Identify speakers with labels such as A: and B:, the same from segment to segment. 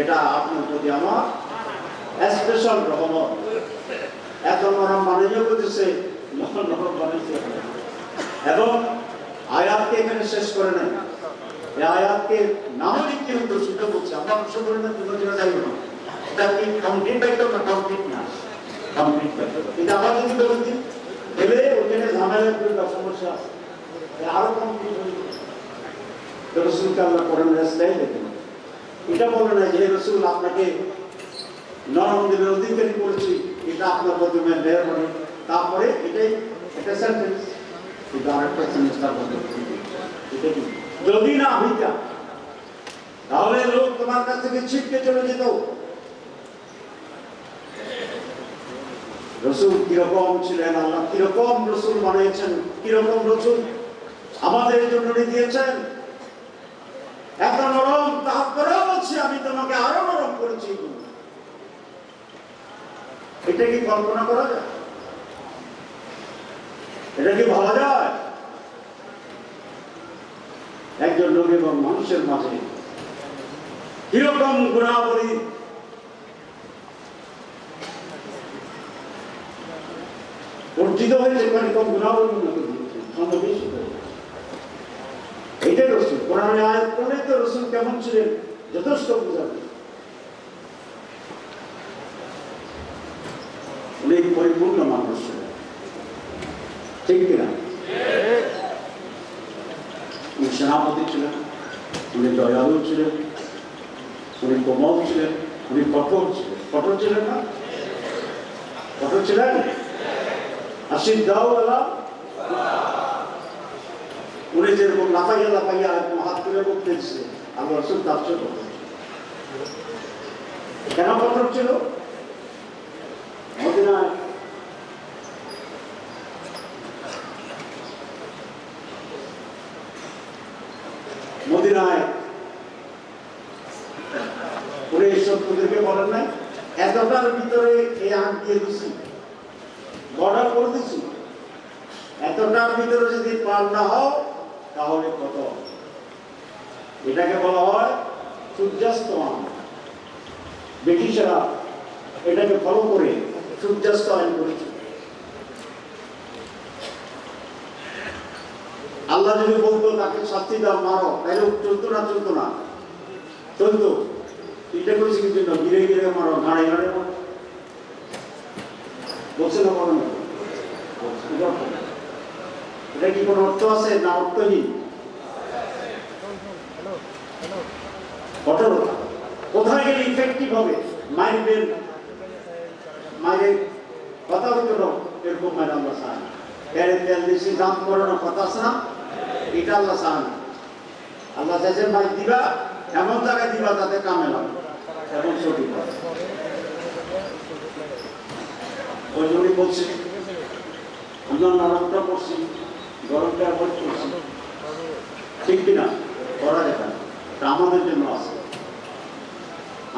A: এটা আপনার প্রতি আমার স্পেশাল রহমত, এত নরম মানুষও নরম বানিয়েছে এবং আয়াতকে এখানে শেষ করে নেন এই আয়াতকে নাম লিখতে হতো সেটা বলছে? আমরা অংশ করে না দিনে যাইব না। এটা কি কমপ্লিট বাক্য না কমপ্লিট না? কমপ্লিট কিন্তু আবার যদি বলে, এলে ওখানে ঝামেলা করে সমস্যা আছে। আরও কমপ্লিট হয়ে যাবে। আল্লাহ রাস্তায় এটা বলে না যে রসুল, আপনাকে নরম দিনের অধিকারী করেছি। এটা আপনার প্রথমে মেহরবানি তারপরে এটাই একটা সেন্টেন্স কিন্তু আরেকটা সেন্টেন্স তার মধ্যে যদি না হইতা তাহলে লোক তোমার কাছ থেকে ছিটকে চলে যেত। রসুল কীরকম ছিলেন? আল্লাহ কীরকম রসুল বানিয়েছেন? কীরকম রসুল আমাদের জন্য দিয়েছেন এত নরম তারপরেও বলছি, আমি তোমাকে আরও নরম করেছি। এটা কি কল্পনা করা যায়? এটা কি ভাবা যায়? একজন লোক এবং মানুষের মাঝে কীরকম গুণাবলী? অর্জিত হয়েছে কীরকম কোরআনে আয়াত পড়লে তো রসুল কেমন ছিলেন? যথেষ্ট বোঝাবে উনি পরিপূর্ণ মানুষ ঠিক কিনা? উনি সেনাপতি ছিলেন, উনি দয়ালু ছিলেন, উনি কোমল ছিলেন, উনি কঠোর ছিলেন। কঠোর ছিলেন না? কঠোর ছিলেন? আশিদ দাও আল্লাহ উনি যেরকম লাফাইয়া লাফাইয়া হাত তুলে বলতেছে আল্লাহ রসুল তার চেয়ে কেন কঠোর ছিল এতটার ভিতরে করে ভিতরে যদি পার না হও তাহলে কত? এটাকে বলা হয় সূর্যাস্তমান। ব্রিটিশরা এটাকে ফলো করে সূর্যাস্ত আইন করেছে আল্লাহ যদি বলতো, তাকে শাস্তি দাও, মারো তাহলে চলতো না চলতো না। চলতো। এটা করেছে কিন্তু, না গিরে গিরে মারো গাড়ে গাড়ে মারো। বলছে না, মারো না। এটা কি কোনো অর্থ আছে না অর্থহীন? কঠোরতা কোথায় গেলে ইফেক্টিভ হবে? মাইন্ডের মায়ের কথা হতো না এরকম মায়ের আল্লাহ সাহান এর বেশি দাম করে না, কথা আছে না? এটা আল্লাহ সাহান আল্লাহ চাইছেন মাই দিবা, এমন জায়গায় দিবা তাতে কামে লাগে। এমন সঠিক ওই জন্যই বলছি আমরা নরমটা করছি গরমটা করছি ঠিক কিনা? করা যেতে না। আমাদের জন্য আছে।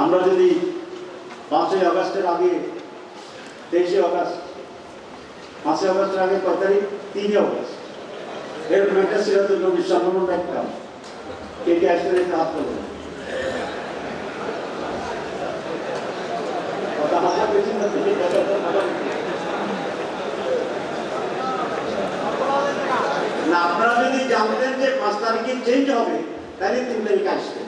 A: আমরা যদি পাঁচই আগস্টের আগে, তেইশে আগস্ট, পাঁচই আগস্টের আগে কয় তারিখ? তিনই আগস্ট। এরকম একটা সিরাজুল নবী সম্মান দেখতাম কে কে আসলে হাত কথা হাতা বেশি না তুমি কথা কথা না আপনারা যদি জানতেন যে পাঁচ তারিখে চেঞ্জ হবে তাহলে তিন তারিখ আসবে